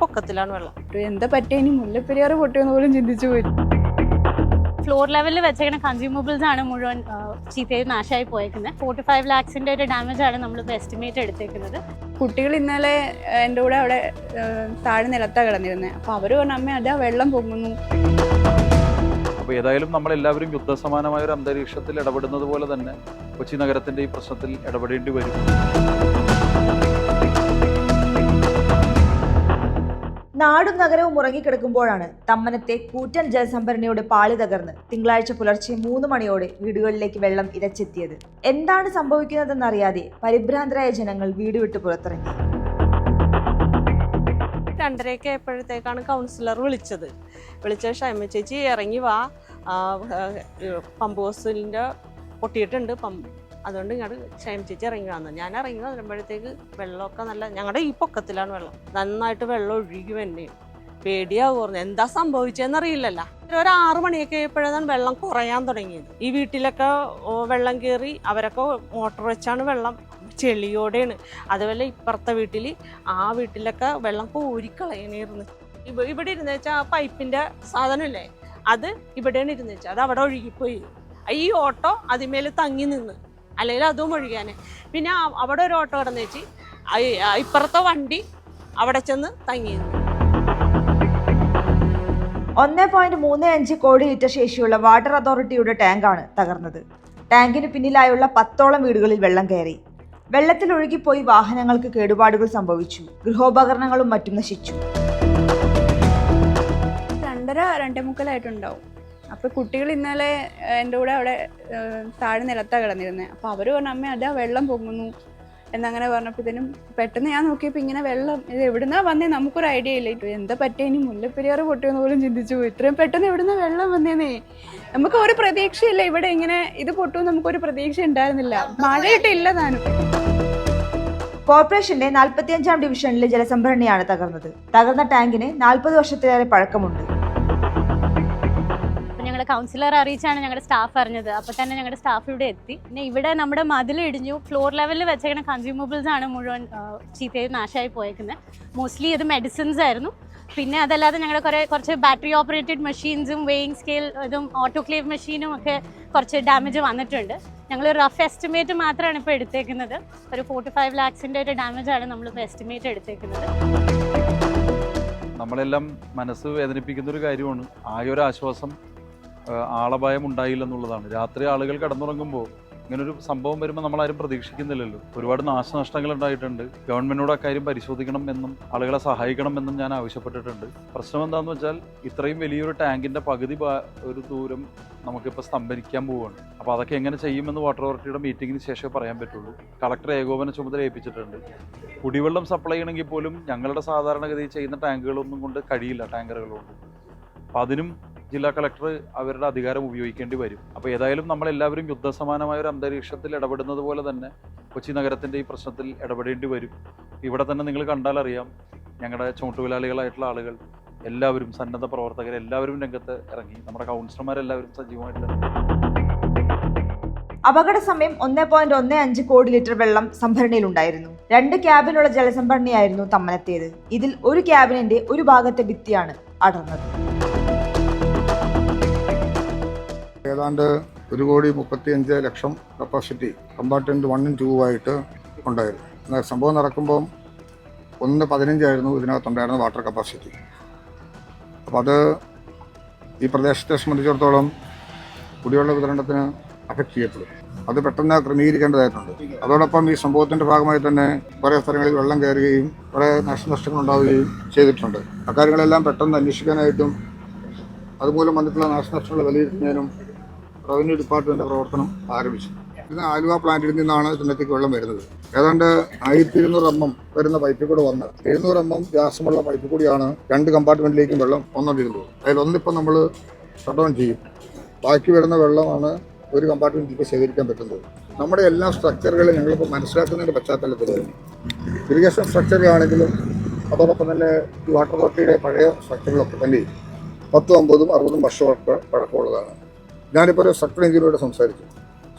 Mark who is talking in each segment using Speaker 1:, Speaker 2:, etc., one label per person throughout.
Speaker 1: പൊക്കത്തിലാണ് വെള്ളം.
Speaker 2: എന്താ പറ്റിയ? ഇനി മുല്ലപ്പെരിയാർ പൊട്ടിയെന്ന് പോലും ചിന്തിച്ചു പോയി.
Speaker 3: ഫ്ലോർ ലെവലിൽ വെച്ചേക്കുന്ന കൺസ്യൂമബിൾസ് ആണ് മുഴുവൻ ചീത്തയിൽ നാശമായി പോയേക്കുന്നത് ഫോർട്ടി ഫൈവ് ലാക്സിന്റെ ഒരു ഡാമേജ് ആണ് നമ്മളിപ്പോൾ എസ്റ്റിമേറ്റ് എടുത്തേക്കുന്നത്.
Speaker 2: കുട്ടികൾ ഇന്നലെ എന്റെ കൂടെ അവിടെ താഴെ നിലത്താ കിടന്നിരുന്നത് അപ്പോൾ അവർ പറഞ്ഞു അമ്മ അതാ വെള്ളം പൊങ്ങുന്നു.
Speaker 4: അപ്പോൾ ഏതായാലും നമ്മളെല്ലാവരും യുദ്ധസമാനമായ ഒരു അന്തരീക്ഷത്തിൽ ഇടപെടുന്നത് പോലെ തന്നെ കൊച്ചി നഗരത്തിന്റെ ഈ പ്രശ്നത്തിൽ ഇടപെടേണ്ടി വരും.
Speaker 5: നാടും നഗരവും ഉറങ്ങിക്കിടക്കുമ്പോഴാണ് തമ്മനത്തെ കൂറ്റൻ ജലസംഭരണിയുടെ പാളി തകർന്ന് തിങ്കളാഴ്ച പുലർച്ചെ മൂന്ന് മണിയോടെ വീടുകളിലേക്ക് വെള്ളം ഇരച്ചെത്തിയത്. എന്താണ് സംഭവിക്കുന്നതെന്നറിയാതെ പരിഭ്രാന്തരായ ജനങ്ങൾ വീട് വിട്ട് പുറത്തിറങ്ങി.
Speaker 1: രണ്ടരയൊക്കെ ആയപ്പോഴത്തേക്കാണ് കൗൺസിലർ വിളിച്ചത്. വിളിച്ച ഷൈമ ഇറങ്ങി വാ. പമ്പ് പൊട്ടിയിട്ടുണ്ട്. പമ്പ് അതുകൊണ്ട് ഇങ്ങോട്ട് ഇറങ്ങി വന്നു. ഞാൻ ഇറങ്ങി വരുമ്പോഴത്തേക്ക് വെള്ളമൊക്കെ നല്ല ഞങ്ങളുടെ ഈ പൊക്കത്തിലാണ് വെള്ളം. നന്നായിട്ട് വെള്ളം ഒഴുകി പേടിയാവും പറഞ്ഞു എന്താ സംഭവിച്ചതെന്നറിയില്ലല്ലോ ഒരു ആറു മണിയൊക്കെ ആയപ്പോഴാണ് വെള്ളം കുറയാൻ തുടങ്ങിയത്. ഈ വീട്ടിലൊക്കെ വെള്ളം കയറി അവരൊക്കെ മോട്ടോർ വെച്ചാണ് വെള്ളം ചെളിയോടെയാണ്. അതുപോലെ ഇപ്പുറത്തെ വീട്ടിൽ ആ വീട്ടിലൊക്കെ വെള്ളം കോരിക്കളയണേർന്ന് ഇവ ഇവിടെ ഇരുന്ന് വെച്ചാൽ ആ പൈപ്പിന്റെ സാധനമില്ലേ? അത് ഇവിടെയാണ് ഇരുന്ന് വെച്ചാൽ അത് അവിടെ ഒഴുകിപ്പോയി. ഈ ഓട്ടോ അതിമേൽ തങ്ങി നിന്ന്. അല്ലെങ്കിൽ അതും ഒഴുകാൻ പിന്നെ അവിടെ ഒരു ഓട്ടോ കിടന്ന് വെച്ച് ഇപ്പുറത്തെ വണ്ടി അവിടെ ചെന്ന് തങ്ങി ഒന്ന്
Speaker 5: ഒന്നേ പോയിന്റ് മൂന്ന് അഞ്ച് കോടി ലിറ്റർ ശേഷിയുള്ള വാട്ടർ അതോറിറ്റിയുടെ ടാങ്കാണ് തകർന്നത്. ടാങ്കിന് പിന്നിലായുള്ള പത്തോളം വീടുകളിൽ വെള്ളം കയറി. വെള്ളത്തിൽ ഒഴുകിപ്പോയി വാഹനങ്ങൾക്ക് കേടുപാടുകൾ സംഭവിച്ചു. ഗൃഹോപകരണങ്ങളും മറ്റും നശിച്ചു.
Speaker 2: രണ്ടര രണ്ടേ മുക്കാലായിട്ടുണ്ടാവും അപ്പോൾ കുട്ടികൾ ഇന്നലെ എന്റെ കൂടെ അവിടെ താഴെ നിലത്താ കിടന്നിരുന്നത് അപ്പോൾ അവർ പറഞ്ഞു അമ്മ അതാ വെള്ളം പൊങ്ങുന്നു. എന്നങ്ങനെ പറഞ്ഞപ്പോഴത്തേനും പെട്ടെന്ന് ഞാൻ നോക്കിയപ്പോൾ ഇങ്ങനെ വെള്ളം ഇത് എവിടുന്നാ വന്നേ നമുക്കൊരു ഐഡിയ ഇല്ല. എന്താ പറ്റിയ? ഇനി മുല്ലപ്പെരിയാറ് പൊട്ടിയെന്ന് പോലും ചിന്തിച്ചു പോയി. ഇത്രയും പെട്ടെന്ന് എവിടുന്ന വെള്ളം വന്നേന്നേ? നമുക്ക് ഒരു പ്രതീക്ഷയില്ല ഇവിടെ ഇങ്ങനെ ഇത് പൊട്ടുമെന്ന് നമുക്കൊരു പ്രതീക്ഷ ഉണ്ടായിരുന്നില്ല. മഴയിട്ടില്ല താനും.
Speaker 5: കോർപ്പറേഷന്റെ നാൽപ്പത്തിയഞ്ചാം ഡിവിഷനിലെ ജലസംഭരണിയാണ് തകർന്നത്. തകർന്ന ടാങ്കിന് നാൽപ്പത് വർഷത്തിലേറെ പഴക്കമുണ്ട്.
Speaker 3: ഞങ്ങളുടെ കൗൺസിലർ അറിയിച്ചാണ് ഞങ്ങളുടെ സ്റ്റാഫ് അറിഞ്ഞത്. അപ്പോൾ തന്നെ ഞങ്ങളുടെ സ്റ്റാഫ് ഇവിടെ എത്തി. പിന്നെ ഇവിടെ നമ്മുടെ മതിൽ ഇടിഞ്ഞു. ഫ്ലോർ ലെവലിൽ വെച്ചേക്കുന്ന കൺസ്യൂമബിൾസ് ആണ് മുഴുവൻ ചീത്തയിൽ നാശമായി പോയേക്കുന്നത് മോസ്റ്റ്ലി ഇത് മെഡിസിൻസ് ആയിരുന്നു. പിന്നെ അതല്ലാതെ ഞങ്ങളുടെ കുറേ കുറച്ച് ബാറ്ററി ഓപ്പറേറ്റഡ് മെഷീൻസും വെയിങ് സ്കെയിൽ ഇതും ഓട്ടോക്ലേവ് മെഷീനും ഒക്കെ കുറച്ച് ഡാമേജ് വന്നിട്ടുണ്ട്. ഞങ്ങൾ റഫ് എസ്റ്റിമേറ്റ് മാത്രമാണ് ഇപ്പോൾ എടുത്തേക്കുന്നത്. ഒരു ഫോർട്ടി ഫൈവ് ലാക്സിന്റെ ഒരു ഡാമേജ് ആണ് നമ്മളിപ്പോൾ എസ്റ്റിമേറ്റ് എടുത്തേക്കുന്നത്.
Speaker 4: നമ്മളെല്ലാം മനസ്സ് വേദനിപ്പിക്കുന്ന ഒരു കാര്യമാണ്. ആകെ ഒരു ആശ്വാസം ആ, ആളപായം ഉണ്ടായില്ലെന്നുള്ളതാണ് രാത്രി ആളുകൾ കിടന്നുറങ്ങുമ്പോൾ ഇങ്ങനൊരു സംഭവം വരുമ്പോൾ നമ്മളാരും പ്രതീക്ഷിക്കുന്നില്ലല്ലോ. ഒരുപാട് നാശനഷ്ടങ്ങൾ ഉണ്ടായിട്ടുണ്ട് ഗവൺമെന്റിനോട് അക്കാര്യം പരിശോധിക്കണം എന്നും ആളുകളെ സഹായിക്കണം എന്നും ഞാൻ ആവശ്യപ്പെട്ടിട്ടുണ്ട്. പ്രശ്നം എന്താണെന്ന് വെച്ചാൽ ഇത്രയും വലിയൊരു ടാങ്കിന്റെ പകുതി ഒരു ദൂരം നമുക്കിപ്പോൾ സ്തംഭനിക്കാൻ പോവുകയാണ് അപ്പോൾ അതൊക്കെ എങ്ങനെ ചെയ്യുമെന്ന് വാട്ടർ അതോറിറ്റിയുടെ മീറ്റിംഗിന് ശേഷമേ പറയാൻ പറ്റുള്ളൂ. കളക്ടർ ഏകോപന ചുമതല ഏൽപ്പിച്ചിട്ടുണ്ട്. കുടിവെള്ളം സപ്ലൈ ചെയ്യണമെങ്കിൽ പോലും ഞങ്ങളുടെ സാധാരണഗതിയിൽ ചെയ്യുന്ന ടാങ്കുകളൊന്നും കൊണ്ട് കഴിയില്ല ടാങ്കറുകളുണ്ട് അപ്പം അതിനും ജില്ലാ കളക്ടർ അവരുടെ അധികാരം ഉപയോഗിക്കേണ്ടി വരും. അപ്പോൾ ഏതായാലും നമ്മളെല്ലാവരും യുദ്ധസമാനമായ ഒരു അന്തരീക്ഷത്തിൽ ഇടപെടുന്നത് പോലെ തന്നെ കൊച്ചി നഗരത്തിന്റെ ഈ പ്രശ്നത്തിൽ ഇടപെടേണ്ടി വരും. ഇവിടെ തന്നെ നിങ്ങൾ കണ്ടാൽ അറിയാം ഞങ്ങളുടെ ചുമട്ടുവിലാളികളായിട്ടുള്ള ആളുകൾ എല്ലാവരും സന്നദ്ധ പ്രവർത്തകർ എല്ലാവരും രംഗത്ത് ഇറങ്ങി. നമ്മുടെ കൗൺസിലർമാരെല്ലാവരും സജീവമായിട്ട്.
Speaker 5: അപകട സമയം ഒന്ന് പോയിന്റ് ഒന്ന് അഞ്ച് കോടി ലിറ്റർ വെള്ളം സംഭരണിയിലുണ്ടായിരുന്നു. രണ്ട് ക്യാബിനുള്ള ജലസംഭരണിയായിരുന്നു തമ്മനത്തേത് ഇതിൽ ഒരു ക്യാബിനിന്റെ ഒരു ഭാഗത്തെ ഭിത്തിയാണ് അടർന്നത്.
Speaker 6: ഏതാണ്ട് ഒരു കോടി മുപ്പത്തി അഞ്ച് ലക്ഷം കപ്പാസിറ്റി കമ്പാർട്ട്മെന്റ് വണ്ണും ആയിട്ട് ഉണ്ടായിരുന്നു. സംഭവം നടക്കുമ്പം ഒന്ന് പതിനഞ്ചായിരുന്നു ഇതിനകത്തുണ്ടായിരുന്ന വാട്ടർ കപ്പാസിറ്റി അപ്പോൾ അത് ഈ പ്രദേശത്തെ സംബന്ധിച്ചിടത്തോളം കുടിവെള്ള വിതരണത്തിന് അഫക്റ്റ് ചെയ്യപ്പെടും. അത് പെട്ടെന്ന് ക്രമീകരിക്കേണ്ടതായിട്ടുണ്ട്. അതോടൊപ്പം ഈ സംഭവത്തിന്റെ ഭാഗമായി തന്നെ കുറേ സ്ഥലങ്ങളിൽ വെള്ളം കയറുകയും കുറേ നാശനഷ്ടങ്ങൾ ഉണ്ടാവുകയും ചെയ്തിട്ടുണ്ട്. അക്കാര്യങ്ങളെല്ലാം പെട്ടെന്ന് അന്വേഷിക്കാനായിട്ടും അതുമൂലം വന്നിട്ടുള്ള നാശനഷ്ടങ്ങൾ വിലയിരുത്തുന്നതിനും റവന്യൂ ഡിപ്പാർട്ട്മെന്റ് പ്രവർത്തനം ആരംഭിച്ചു. ഇത് ആലുവ പ്ലാന്റിൽ നിന്നാണ് ഇതിനകത്തേക്ക് വെള്ളം വരുന്നത്. ഏതാണ്ട് ആയിരത്തി ഇരുന്നൂറ് എം എം വരുന്ന പൈപ്പിൽ കൂടെ വന്ന് എഴുന്നൂറ് എം എം വ്യാസമുള്ള പൈപ്പ് കൂടിയാണ് രണ്ട് കമ്പാർട്ട്മെന്റിലേക്കും വെള്ളം വന്നുകൊണ്ടിരുന്നത് അതിൽ ഒന്നിപ്പം നമ്മൾ ഷട്ട് ഡൗൺ ചെയ്യും. ബാക്കി വരുന്ന വെള്ളമാണ് ഒരു കമ്പാർട്ട്മെന്റിലേക്ക് ശേഖരിക്കാൻ പറ്റുന്നത്. നമ്മുടെ എല്ലാ സ്ട്രക്ചറുകളും ഞങ്ങളിപ്പോൾ മനസ്സിലാക്കുന്നതിന്റെ പശ്ചാത്തലത്തിൽ ഇറിഗേഷൻ സ്ട്രക്ചറുകളാണെങ്കിലും അതോടൊപ്പം തന്നെ വാട്ടർ അതോറിറ്റിയുടെ പഴയ സ്ട്രക്ചറുകളൊക്കെ തന്നെ പത്തും അമ്പതും അറുപതും വർഷമൊക്കെ പഴക്കമുള്ളതാണ്. ഞാനിപ്പോൾ ഒരു സ്ട്രക്ചർ എഞ്ചിനീയറോട് സംസാരിച്ചു.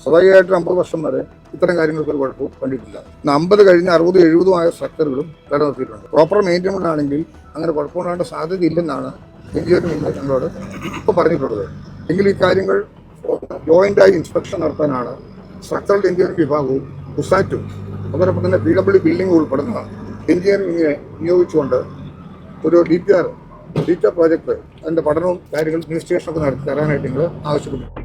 Speaker 6: സ്വാഭാവികമായിട്ടും അമ്പത് വർഷം വരെ ഇത്തരം കാര്യങ്ങൾക്ക് ഒരു കുഴപ്പവും കണ്ടിട്ടില്ല. അമ്പത് കഴിഞ്ഞ് അറുപത് ആയ സ്ട്രക്ചറുകളും നിലനിർത്തിയിട്ടുണ്ട്. പ്രോപ്പർ മെയിന്റെനൻസ് ആണെങ്കിൽ അങ്ങനെ കുഴപ്പമുണ്ടാകേണ്ട സാധ്യതയില്ലെന്നാണ് എഞ്ചിനീയറിംഗ് ഞങ്ങളോട് ഇപ്പോൾ പറഞ്ഞിട്ടുള്ളത്. എങ്കിൽ ഈ കാര്യങ്ങൾ ജോയിന്റായി ഇൻസ്പെക്ഷൻ നടത്താനാണ് സ്ട്രക്ചറൽ എഞ്ചിനീയറിംഗ് വിഭാഗവും കുസാറ്റും അതോടൊപ്പം തന്നെ പി ഡബ്ല്യു ബിൽഡിംഗ് ഉൾപ്പെടുന്ന എഞ്ചിനീയറിംഗിനെ നിയോഗിച്ചുകൊണ്ട് ഒരു D P R D project അതിന്റെ പഠനവും കാര്യങ്ങളും രജിസ്ട്രേഷനൊക്കെ നടത്തി തരാനായിട്ട് നിങ്ങൾ ആവശ്യപ്പെട്ടു